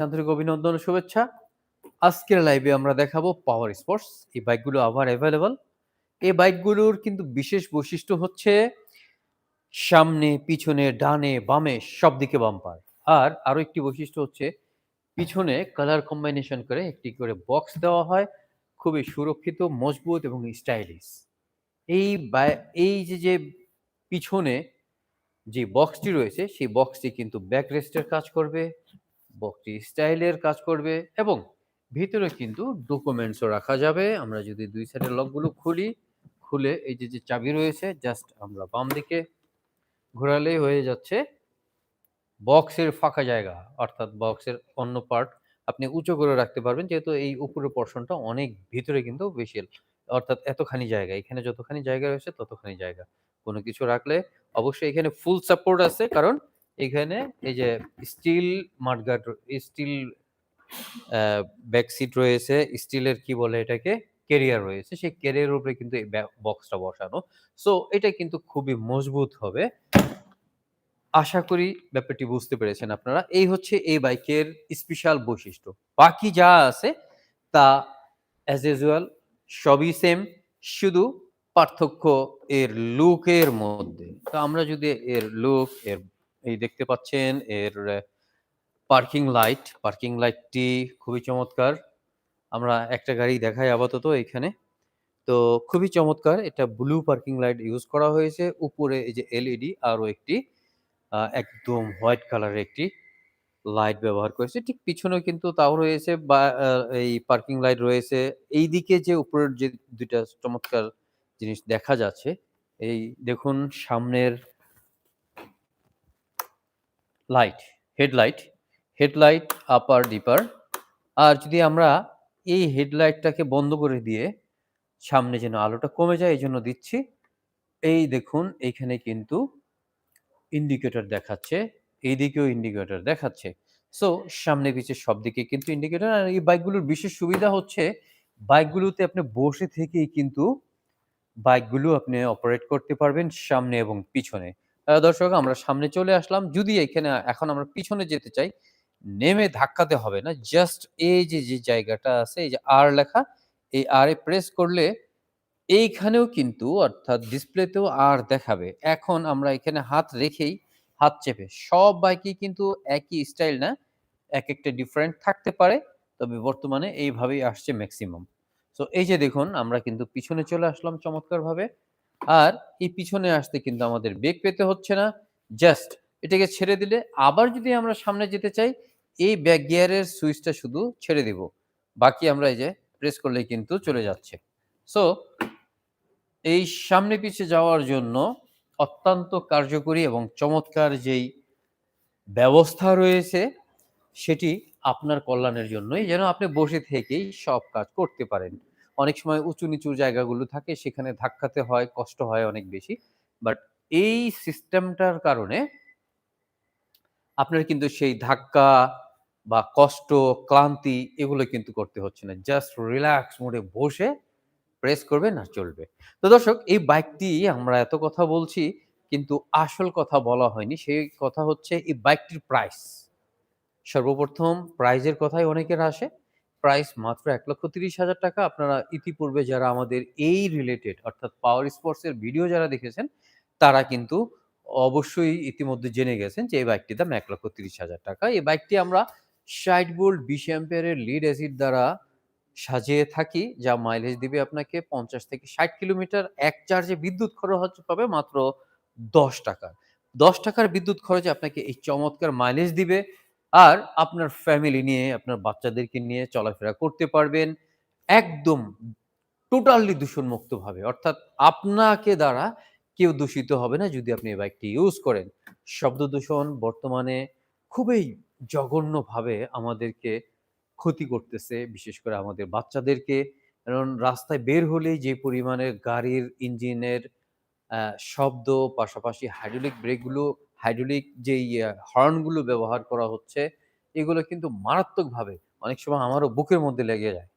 আন্তরিক অভিনন্দন ও শুভেচ্ছা। আজকের লাইভে আমরা দেখাবো পাওয়ার স্পোর্টস। এই বাইকগুলো আবার অ্যাভেলেবল এই বাইকগুলোর কিন্তু বিশেষ বৈশিষ্ট্য হচ্ছে সামনে, পিছনে, ডানে, বামে সব দিকে বাম্পার। আর আরও একটি বৈশিষ্ট্য হচ্ছে পিছনে কালার কম্বিনেশন করে একটি করে বক্স দেওয়া হয়। খুবই সুরক্ষিত, মজবুত এবং স্টাইলিশ। এই এই যে, যে পিছনে যে বক্সটি রয়েছে সেই বক্সটি কিন্তু ব্যাক রেস্টের কাজ করবে, বক্সটি স্টাইলের কাজ করবে এবং ভিতরে কিন্তু ডকুমেন্টসও রাখা যাবে। আমরা যদি দুই সাইডের লকগুলো খুলি, খুলে এই যে, যে চাবি রয়েছে জাস্ট আমরা বাম দিকে ঘোরালেই হয়ে যাচ্ছে বক্সের ফাঁকা জায়গা অর্থাৎ বক্সের অন্য পার্ট আপনি উঁচু করে রাখতে পারবেন যেহেতু এই উপরের পোরশনটা অনেক ভিতরে কিন্তু বেশি অর্থাৎ এতখানি জায়গা। এখানে যতখানি জায়গা রয়েছে ততখানি জায়গা। কোনো কিছু রাখলে অবশ্যই এখানে ফুল সাপোর্ট আছে কারণ এখানে এই যে steel mudguard steel uh back seat রয়েছে, স্টিলের কি বলে এটাকে? কেরিয়ার রয়েছে। সেই ক্যারিয়ারের উপরে কিন্তু এই বক্সটা বসানো। সো এটা কিন্তু খুবই মজবুত হবে। আশা করি ব্যাপারটি বুঝতে পেরেছেন আপনারা। এই হচ্ছে এই বাইকের স্পেশাল বৈশিষ্ট্য। বাকি যা আছে তা অ্যাজ ইউজুয়াল সবই সেম। শুধু পার্থক্য এর লুকের মধ্যে। তো আমরা যদি এর লুক এর এই দেখতে পাচ্ছেন এর পার্কিং লাইট, পার্কিং লাইটটি খুবই চমৎকার। আমরা একটা গাড়ি দেখাই আপাতত এখানে। তো খুবই চমৎকার। এটা ব্লু পার্কিং লাইট ইউজ করা হয়েছে। উপরে এই যে এলইডি আরও একটি আ একদম হোয়াইট কালারের একটি লাইট ব্যবহার করেছে। ঠিক পিছনেও কিন্তু তাও রয়েছে বা এই পার্কিং লাইট রয়েছে। এইদিকে যে উপরের যে ২ টা চমৎকার জিনিস দেখা যাচ্ছে, এই দেখুন সামনের light, headlight, headlight upper dipper. আর যদি আমরা এই হেডলাইটটাকে বন্ধ করে দিয়ে সামনে যেন আলোটা কমে যায় এই জন্য দিচ্ছি। এই দেখুন এইখানে কিন্তু ইন্ডিকেটর দেখাচ্ছে। এইদিকেও ইন্ডিকেটর দেখাচ্ছে। সো সামনে পিছে সব দিকে কিন্তু ইন্ডিকেটর আর এই বাইকগুলোর বিশেষ সুবিধা হচ্ছে বাইকগুলোতে আপনি বসে থেকেই কিন্তু বাইকগুলো আপনি অপারেট করতে পারবেন সামনে এবং পিছনে। দর্শক আমরা সামনে চলে আসলাম। যদি এখানে এখন আমরা পিছনে যেতে চাই, নেমে ধাক্কাতে হবে না। জাস্ট এই যে, যে জায়গাটা আছে এই যে আর লেখা, এই আর এ প্রেস করলে এইখানেও কিন্তু অর্থাৎ ডিসপ্লেতেও আর দেখাবে। এখন আমরা এখানে হাত রেখেই হাত চেপে সব বাইকেই কিন্তু একই স্টাইল না, এক একটা ডিফারেন্ট থাকতে পারে। তবে বর্তমানে এইভাবেই আসছে ম্যাক্সিমাম সো এই যে দেখুন আমরা কিন্তু পিছনে চলে আসলাম চমৎকারভাবে। আর এই পিছনে আসতে কিন্তু আমাদের বেগ পেতে হচ্ছে না। জাস্ট এটাকে ছেড়ে দিলে আবার যদি আমরা সামনে যেতে চাই, এই ব্যাক গিয়ারের সুইচটা শুধু ছেড়ে দিব। বাকি আমরা এই যে প্রেস করলেই কিন্তু চলে যাচ্ছে। সো এই সামনে পিছে যাওয়ার জন্য অত্যন্ত কার্যকরী এবং চমৎকার যেই ব্যবস্থা রয়েছে সেটি আপনার কল্যাণের জন্যই যেন আপনি বসে থেকেই সব কাজ করতে পারেন। অনেক সময় উঁচু-নিচু জায়গাগুলো থাকে সেখানে ধাক্কাতে হয়, কষ্ট হয় অনেক বেশি। বাট এই সিস্টেমটার কারণে আপনার কিন্তু সেই ধাক্কা বা কষ্ট, ক্লান্তি এগুলো কিন্তু করতে হচ্ছে না। জাস্ট রিল্যাক্স মোডে বসে প্রেস করবেন আর চলবে। তো দর্শক এই বাইকটি আমরা এত কথা বলছি কিন্তু আসল কথা বলা হয়নি। সেই কথা হচ্ছে এই বাইকটির প্রাইস। সর্বপ্রথম প্রাইজের কথাই অনেকের আসে। প্রাইস মাত্র ৳১,৩০,০০০ আপনারা ইতিপূর্বে যারা আমাদের এই রিলেটেড অর্থাৎ পাওয়ার স্পোর্টস এর ভিডিও যারা দেখেছেন, তারা কিন্তু অবশ্যই ইতিমধ্যে জেনে গেছেন যে এই বাইকটির দাম ৳১,৩০,০০০ এই বাইকটি আমরা ৬০ ভোল্ট ২০ অ্যাম্পিয়ারের লিড অ্যাসিড দ্বারা সাজিয়ে থাকি যা মাইলেজ দিবে আপনাকে ৫০ থেকে ৬০ কিলোমিটার। এক চার্জে বিদ্যুৎ খরচ পাবে মাত্র ৳১০ ৳১০ র বিদ্যুৎ খরচে আপনাকে এই চমৎকার মাইলেজ দিবে। আর আপনার ফ্যামিলি নিয়ে, আপনার বাচ্চাদেরকে নিয়ে চলাফেরা করতে পারবেন। একদম টোটালি দূষণমুক্তভাবে। অর্থাৎ আপনাকে দ্বারা কেউ দূষিত হবে না যদি আপনি এই বাইকটি ইউজ করেন। শব্দ দূষণ বর্তমানে খুবই জঘন্যভাবে আমাদেরকে ক্ষতি করতেছে। বিশেষ করে আমাদের বাচ্চাদেরকে। কারণ রাস্তায় বের হলেই যে পরিমাণে গাড়ির ইঞ্জিনের শব্দ পাশাপাশি হাইড্রোলিক ব্রেকগুলো হাইড্রোলিক যেই হর্নগুলো ব্যবহার করা হচ্ছে, এগুলো কিন্তু মারাত্মকভাবে অনেক সময় আমারও বুকের মধ্যে লেগে যায়।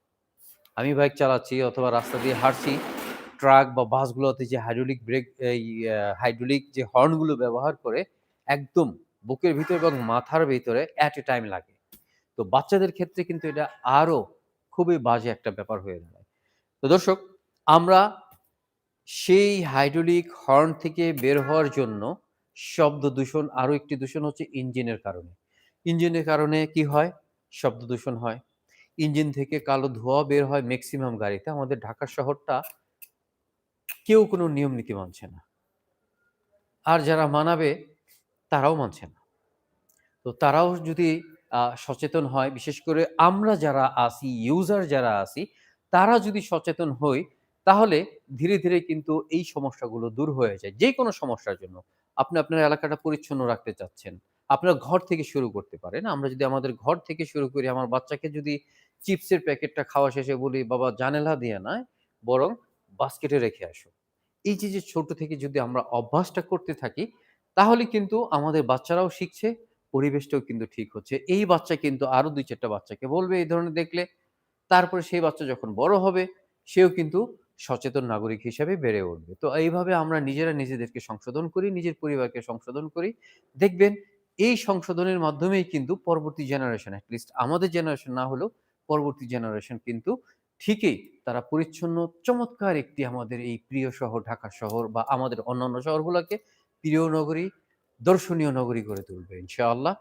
আমি বাইক চালাচ্ছি অথবা রাস্তা দিয়ে হাঁটছি, ট্রাক বা বাসগুলোতে যে হাইড্রোলিক ব্রেক এই হাইড্রোলিক যে হর্নগুলো ব্যবহার করে একদম বুকের ভিতরে এবং মাথার ভেতরে অ্যাট এ টাইম লাগে। তো বাচ্চাদের ক্ষেত্রে কিন্তু এটা আরও খুবই বাজে একটা ব্যাপার হয়ে দাঁড়ায়। তো দর্শক আমরা সেই হাইড্রোলিক হর্ন থেকে বের হওয়ার জন্য শব্দ দূষণ আরও একটি দূষণ হচ্ছে ইঞ্জিনের কারণে। ইঞ্জিনের কারণে কি হয়? শব্দ দূষণ হয়। ইঞ্জিন থেকে কালো ধোঁয়া বের হয় ম্যাক্সিমাম গাড়িতে। আমাদের ঢাকা শহরটা কেউ কোনো নিয়ম নীতি মানছে না। আর যারা মানাবে তারাও মানছে না। তো তারাও যদি সচেতন হয়, বিশেষ করে আমরা যারা আছি, ইউজার যারা আছি, তারা যদি সচেতন হই, তাহলে ধীরে, ধীরে কিন্তু এই সমস্যাগুলো দূর হয়ে যায়। যে কোনো সমস্যার জন্য। আপনি আপনার এলাকাটা পরিচ্ছন্ন রাখতে চাচ্ছেন। আপনার ঘর থেকে শুরু করতে পারেন। আমরা যদি আমাদের ঘর থেকে শুরু করি, আমার বাচ্চাকে যদি চিপসের প্যাকেটটা খাওয়া শেষে বলি, "বাবা জানালা দিয়ে নয়, বরং বাস্কেটে রেখে আসো।" এই যে, যে ছোট থেকে যদি আমরা অভ্যাসটা করতে থাকি, তাহলে কিন্তু আমাদের বাচ্চারাও শিখছে, পরিবেশটাও কিন্তু ঠিক হচ্ছে। এই বাচ্চা কিন্তু আরও দুই চারটা বাচ্চাকে বলবে এই ধরনের দেখলে। তারপরে সেই বাচ্চা যখন বড় হবে, সেও কিন্তু সচেতন নাগরিক হিসেবে বেড়ে উঠবে। তো এইভাবে আমরা নিজেরা নিজেদেরকে সংশোধন করি, নিজের পরিবারকে সংশোধন করি। দেখবেন এই সংশোধনের মাধ্যমেই কিন্তু পরবর্তী জেনারেশন, এট লিস্ট আমাদের জেনারেশন না হলেও পরবর্তী জেনারেশন কিন্তু ঠিকই তারা পরিচ্ছন্ন চমৎকার একটি আমাদের এই প্রিয় শহর ঢাকা শহর বা আমাদের অন্যান্য শহরগুলোকে প্রিয় নগরী, দর্শনীয় নগরী গড়ে তুলবে ইনশাআল্লাহ।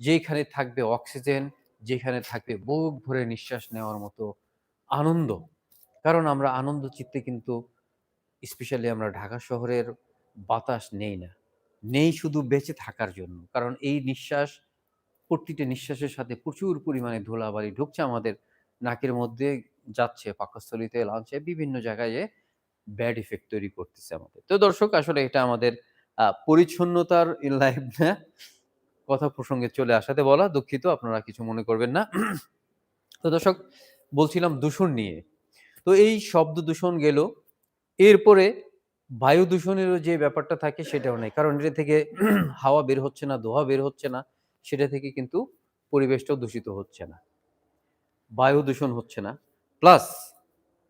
যেইখানে থাকবে অক্সিজেন, যেখানে থাকবে বুক ভরে নিঃশ্বাস নেওয়ার মতো আনন্দ। কারণ আমরা আনন্দ চিত্তে কিন্তু স্পেশালি আমরা ঢাকা শহরের বাতাস নেই না। নেই শুধু বেঁচে থাকার জন্য। কারণ এই নিঃশ্বাস, প্রতিটা নিঃশ্বাসের সাথে প্রচুর পরিমাণে ধুলাবালি ঢুকছে আমাদের নাকের মধ্যে, যাচ্ছে পাকস্থলীতে, লাঞ্চে, বিভিন্ন জায়গায় ব্যাড ইফেক্ট তৈরি করতেছে আমাদের। তো দর্শক আসলে এটা আমাদের পরিচ্ছন্নতার লাইফ না কথা প্রসঙ্গে চলে আসাতে বলা। দুঃখিত আপনারা কিছু মনে করবেন না। তো দর্শক বলছিলাম দূষণ নিয়ে। তো এই শব্দ দূষণ গেল। এরপরে বায়ু দূষণেরও যে ব্যাপারটা থাকে সেটাও নেই। কারণ এটা থেকে হাওয়া বের হচ্ছে না, ধোঁয়া বের হচ্ছে না। সেটা থেকে কিন্তু পরিবেশটাও দূষিত হচ্ছে না। বায়ু দূষণ হচ্ছে না। প্লাস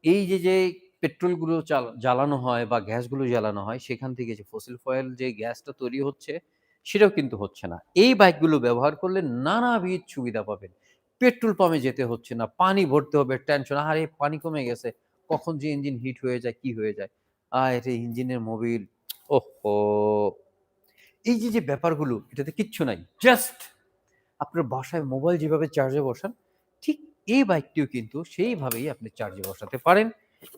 এই যে, যে পেট্রোলগুলো জ্বালানো হয় বা গ্যাসগুলো জ্বালানো হয়, সেখান থেকে যে ফসিল ফয়েল যে গ্যাসটা তৈরি হচ্ছে, সেটাও কিন্তু হচ্ছে না। এই বাইকগুলো ব্যবহার করলে নানাবিধ সুবিধা পাবেন। পেট্রোল পাম্পে যেতে হচ্ছে না, পানি ভরতে হবে টেনশন, আরে পানি কমে গেছে, কখন যে ইঞ্জিন হিট হয়ে যায়, কি হয়ে যায়। আরে ইঞ্জিনের মোবিল, ওহহো! এই যে, যে ব্যাপারগুলো এটাতে কিচ্ছু নাই। জাস্ট আপনার বাসায় মোবাইল যেভাবে চার্জে বসান, ঠিক এই বাইকটিও কিন্তু সেইভাবেই আপনি চার্জে বসাতে পারেন।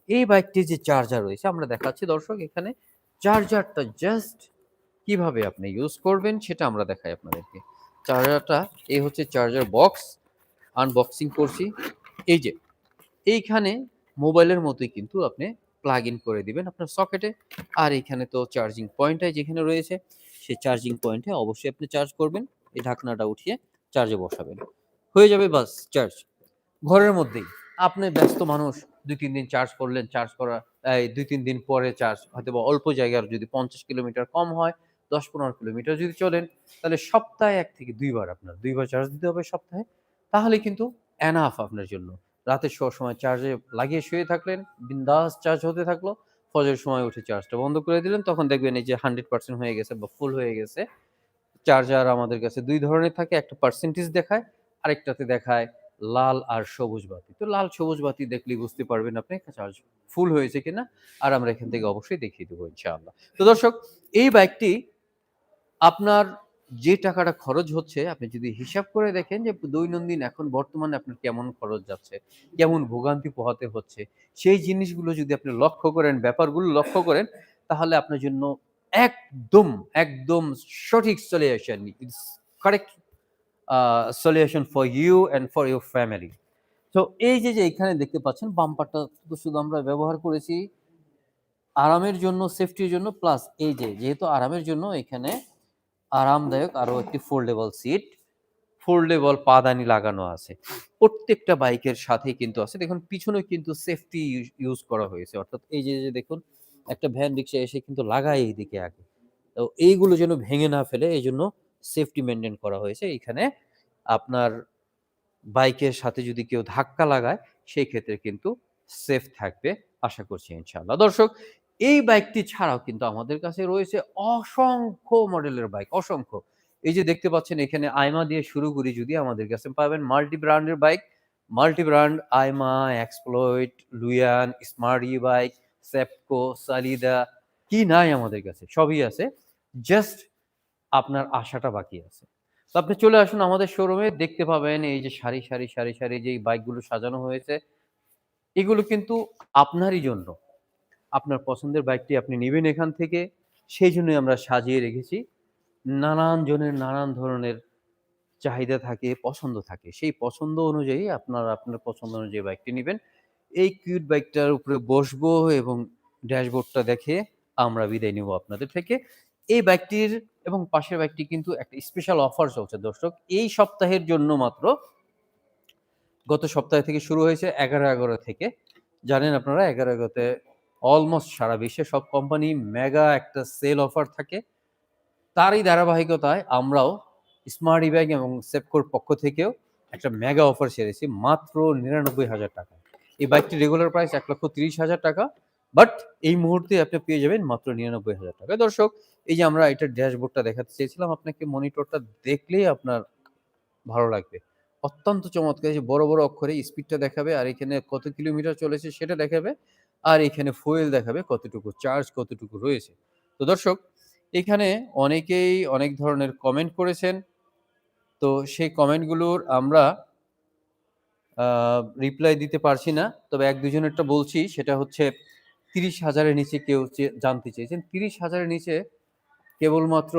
এই বাইকটির যে চার্জার রয়েছে আমরা দেখাচ্ছি দর্শক এখানে চার্জারটা জাস্ট কীভাবে আপনি ইউজ করবেন সেটা আমরা দেখাই আপনাদেরকে। চার্জারটা এই হচ্ছে চার্জার বক্স, আনবক্সিং করছি। এই যে, এইখানে মোবাইলের মতোই কিন্তু আপনি প্লাগ ইন করে দিবেন আপনার সকেটে। আর এইখানে তো চার্জিং পয়েন্টটাই যেখানে রয়েছে, সেই চার্জিং পয়েন্টে অবশ্যই আপনি চার্জ করবেন। এই ঢাকনাটা উঠিয়ে চার্জে বসাবেন। হয়ে যাবে বাস চার্জ। ঘরের মধ্যেই। আপনি ব্যস্ত মানুষ ২-৩ দিন চার্জ করলেন, চার্জ করা এই ২-৩ দিন পরে চার্জ হয়তোবা অল্প জায়গার যদি ৫০ কিলোমিটার কম হয়, দশ পনেরো কিলোমিটার যদি চলেন, তাহলে সপ্তাহে এক থেকে দুইবার আপনার দুইবার চার্জ দিতে হবে সপ্তাহে। তাহলে কিন্তু এনাফ আপনার জন্য। রাতে শোয়ার সময় চার্জে লাগিয়ে শুয়ে থাকলেন, বিন্দাস চার্জ হতে থাকল। ফজরের সময় উঠে চার্জটা বন্ধ করে দিলেন। তখন দেখবেন এই যে 100% হয়ে গেছে বা ফুল হয়ে গেছে। চার্জার আমাদের কাছে দুই ধরনের থাকে। একটা পার্সেন্টেজ দেখায়, আরেকটাতে দেখায় লাল আর সবুজ বাতি। তো লাল সবুজ বাতি দেখলেই বুঝতে পারবেন আপনি চার্জ ফুল হয়েছে কিনা। আর আমরা এখান থেকে অবশ্যই দেখিয়ে দেবো ইনশাআল্লাহ। তো দর্শক এই বাইকটি আপনার যে টাকাটা খরচ হচ্ছে আপনি যদি হিসাব করে দেখেন যে দৈনন্দিন এখন বর্তমানে আপনার কেমন খরচ যাচ্ছে, কেমন ভোগান্তি পোহাতে হচ্ছে, সেই জিনিসগুলো যদি আপনি লক্ষ্য করেন, ব্যাপারগুলো লক্ষ্য করেন, তাহলে আপনার জন্য একদম, একদম সঠিক solution it's correct solution for you and for your family. তো এই যে, যে এখানে দেখতে পাচ্ছেন বাম্পারটা শুধু আমরা ব্যবহার করেছি আরামের জন্য, সেফটির জন্য প্লাস এই যে যেহেতু আরামের জন্য এখানে আরামদায়ক আরও একটি ফোল্ডেবল সিট, ফোল্ডেবল পাদানি লাগানো আছে। প্রত্যেকটা বাইকের সাথেই কিন্তু আছে। দেখুন পিছনে কিন্তু সেফটি ইউজ করা হয়েছে। অর্থাৎ এই যে, যে দেখুন একটা ভ্যান রিক্সা এসে কিন্তু লাগায় এইদিকে আগে। তো এইগুলো যেন ভেঙে না ফেলে এই জন্য সেফটি মেনটেন করা হয়েছে। এখানে আপনার বাইকের সাথে যদি কেউ ধাক্কা লাগায়, সেই ক্ষেত্রে কিন্তু সেফ থাকবে আশা করছি ইনশাআল্লাহ। দর্শক এই বাইকটি ছাড়াও কিন্তু আমাদের কাছে রয়েছে অসংখ্য মডেলের বাইক, অসংখ্য। এই যে দেখতে পাচ্ছেন এখানে আইমা দিয়ে শুরু করি যদি আমাদের কাছে পাবেন মাল্টি ব্র্যান্ডের বাইক মাল্টি ব্র্যান্ড আইমা এক্সপ্লয়েট লুয়ান স্মার্ট ই বাইক সেপকো সালিদা কি নাই আমাদের কাছে সবই আছে। জাস্ট আপনার আশাটা বাকি আছে। তো আপনি চলে আসুন আমাদের শোরুমে দেখতে পাবেন এই যে সারি সারি সারি সারি যে বাইকগুলো সাজানো হয়েছে এগুলো কিন্তু আপনারই জন্য। আপনার পছন্দের বাইকটি আপনি নেবেন এখান থেকে। সেই জন্যই আমরা সাজিয়ে রেখেছি। নানান জনের নানান ধরনের চাহিদা থাকে, পছন্দ থাকে। সেই পছন্দ অনুযায়ী আপনার আপনার পছন্দ অনুযায়ী বাইকটি নেবেন। এই কিউট বাইকটার উপরে বসবো এবং ড্যাশবোর্ডটা দেখে আমরা বিদায় নেব আপনাদের থেকে। এই বাইকটির এবং পাশের বাইকটি কিন্তু একটা স্পেশাল অফার চলছে দর্শক। এই সপ্তাহের জন্য মাত্র গত সপ্তাহ থেকে শুরু হয়েছে এগারো এগারো থেকে। জানেন আপনারা, এগারো এগারোতে অলমোস্ট সারা বিশ্বে সব কোম্পানি মেগা একটা সেল অফার থাকে। তারই ধারাবাহিকতায় আমরাও স্মার্ট ইব্যাগ এবং সেপকোর পক্ষ থেকেও একটা মেগা অফার সেরেছি মাত্র নিরানব্বই হাজার টাকা এই বাইকটি রেগুলার প্রাইস এক লক্ষ তিরিশ হাজার টাকা বাট এই মুহূর্তে আপনি পেয়ে যাবেন মাত্র নিরানব্বই হাজার টাকা। দর্শক, এই যে আমরা এটার ড্যাশবোর্ডটা দেখাতে চেয়েছিলাম, আপনাকে মনিটরটা দেখলেই আপনার ভালো লাগবে। অত্যন্ত চমৎকার যে বড় বড় অক্ষরে স্পিডটা দেখাবে আর এখানে কত কিলোমিটার চলেছে সেটা দেখাবে। আর এখানে ফুয়েল দেখাবে কতটুকু চার্জ কতটুকু রয়েছে। তো দর্শক, এখানে অনেকেই অনেক ধরনের কমেন্ট করেছেন। তো সেই কমেন্টগুলোর আমরা রিপ্লাই দিতে পারছি না। তবে এক দুজনেরটা বলছি, সেটা হচ্ছে তিরিশ হাজারের নিচে কেউ জানতে চেয়েছেন। তিরিশ হাজারের নিচে কেবলমাত্র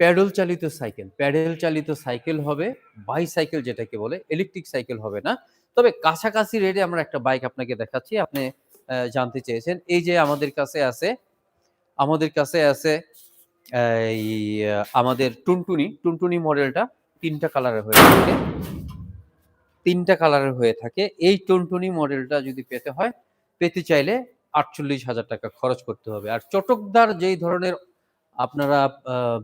প্যাডেল চালিত সাইকেল প্যাডেল চালিত সাইকেল হবে বাইসাইকেল যেটাকে বলে ইলেকট্রিক সাইকেল হবে না। তবে কাছাকাছি রেটে আমরা একটা বাইক আপনাকে দেখাচ্ছি। আপনি জানতে চেয়েছেন। এই যে আমাদের কাছে আছে, আমাদের কাছে আছে, এই আমাদের টুনটুনি টুনটুনি মডেলটা তিনটা কালারের হয়ে থাকে। তিনটা কালারের হয়ে থাকে। এই টুনটুনি মডেলটা যদি পেতে হয়, পেতে চাইলে আটচল্লিশ হাজার টাকা খরচ করতে হবে। আর চটকদার যেই ধরনের আপনারা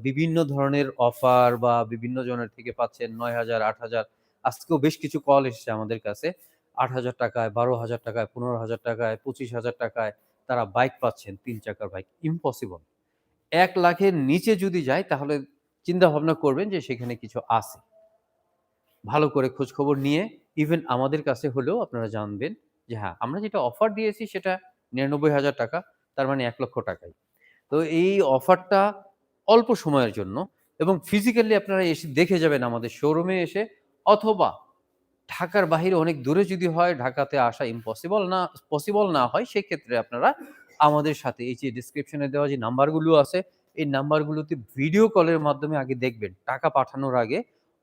বিভিন্ন ধরনের অফার বা বিভিন্ন জনের থেকে পাচ্ছেন নয় হাজার, আট হাজার আজকেও বেশ কিছু কল এসেছে আমাদের কাছে। আট হাজার টাকায়, বারো হাজার টাকায়, পনেরো হাজার টাকায়, পঁচিশ হাজার টাকায় তারা বাইক পাচ্ছেন, তিন চাকার বাইক ইম্পসিবল এক লাখের নিচে যদি যায়, তাহলে চিন্তা ভাবনা করবেন যে সেখানে কিছু আছে। ভালো করে খোঁজ খবর নিয়ে ইভেন আমাদের কাছে হলেও আপনারা জানবেন যে হ্যাঁ আমরা যেটা অফার দিয়েছি সেটা নিরানব্বই হাজার টাকা, তার মানে এক লক্ষ টাকাই তো এই অফারটা অল্প সময়ের জন্য এবং ফিজিক্যালি আপনারা এসে দেখে যাবেন আমাদের শোরুমে এসে অথবা ঢাকার বাইরে অনেক দূরে যদি হয়, ঢাকাতে আসা ইম্পসিবল না পসিবল না হয়, সেক্ষেত্রে আপনারা আমাদের সাথে এই যে ডিসক্রিপশনে দেওয়া যে নাম্বারগুলো আছে, এই নাম্বারগুলোতে ভিডিও কলের মাধ্যমে আগে দেখবেন। টাকা পাঠানোর আগে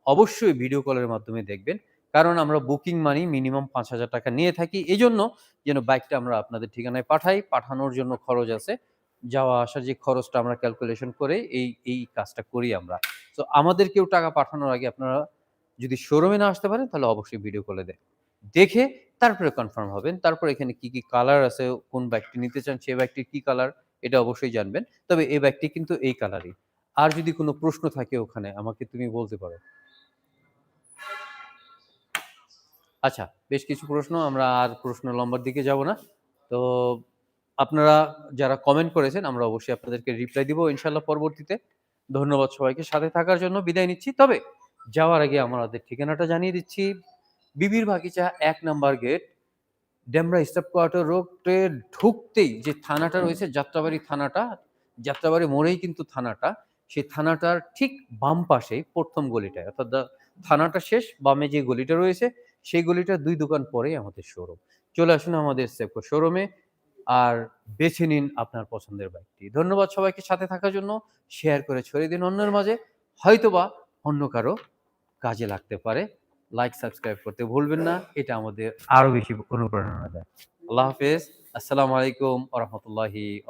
অবশ্যই ভিডিও কলের মাধ্যমে দেখবেন। কারণ আমরা বুকিং মানি মিনিমাম পাঁচ হাজার টাকা নিয়ে থাকি। এই জন্য যেন বাইকটা আমরা আপনাদের ঠিকানায় পাঠাই, পাঠানোর জন্য খরচ আছে। যাওয়া আসার যে খরচটা আমরা ক্যালকুলেশন করে এই এই কাজটা করি আমরা। তো আমাদের কেউ টাকা পাঠানোর আগে আপনারা যদি শোরুমে না আসতে পারেন, তাহলে অবশ্যই ভিডিও কলে দেখ দেখে তারপরে কনফার্ম হবেন। তারপর এখানে কি কি কালার আছে, কোন ব্যাগটি নিতে চান সেই বাইকটির কি কালার এটা অবশ্যই জানবেন। তবে এই ব্যাগটি কিন্তু এই কালারই আর যদি কোনো প্রশ্ন থাকে ওখানে, আমাকে তুমি বলতে পারো। আচ্ছা বেশ কিছু প্রশ্ন, আমরা আর প্রশ্ন লম্বার দিকে যাব না। তো আপনারা যারা কমেন্ট করেছেন, আমরা অবশ্যই আপনাদেরকে রিপ্লাই দিব ইনশাল্লাহ পরবর্তীতে। ধন্যবাদ সবাইকে। সাথে থাকার জন্য বিদায় নিচ্ছি। তবে যাওয়ার আগে আমাদের ঠিকানাটা জানিয়ে দিচ্ছি। বিবির বাগিচা এক number gate. Demra staff quarter রোডে ঢুকতেই যে থানাটা রয়েছে যাত্রাবাড়ি থানাটা যাত্রাবাড়ি মোড়েই কিন্তু থানাটা সেই থানাটার ঠিক বাম পাশেই প্রথম গলিটায় অর্থাৎ থানাটা শেষ বামে যে গলিটা রয়েছে সেই গলিটার দুই দোকান পরেই আমাদের শোরুম। চলে আসুন আমাদের সেপকো শোরুমে আর বেছে নিন আপনার পছন্দের বাইকটি। ধন্যবাদ সবাইকে সাথে থাকার জন্য। শেয়ার করে ছড়িয়ে দিন অন্যের মাঝে। হয়তোবা অন্য কারও কাজে লাগতে পারে। লাইক সাবস্ক্রাইব করতে ভুলবেন না। এটা আমাদের আরও বেশি অনুপ্রেরণা দেয়। আল্লাহ হাফেজ। আসসালামু আলাইকুম আহমতুল্লাহি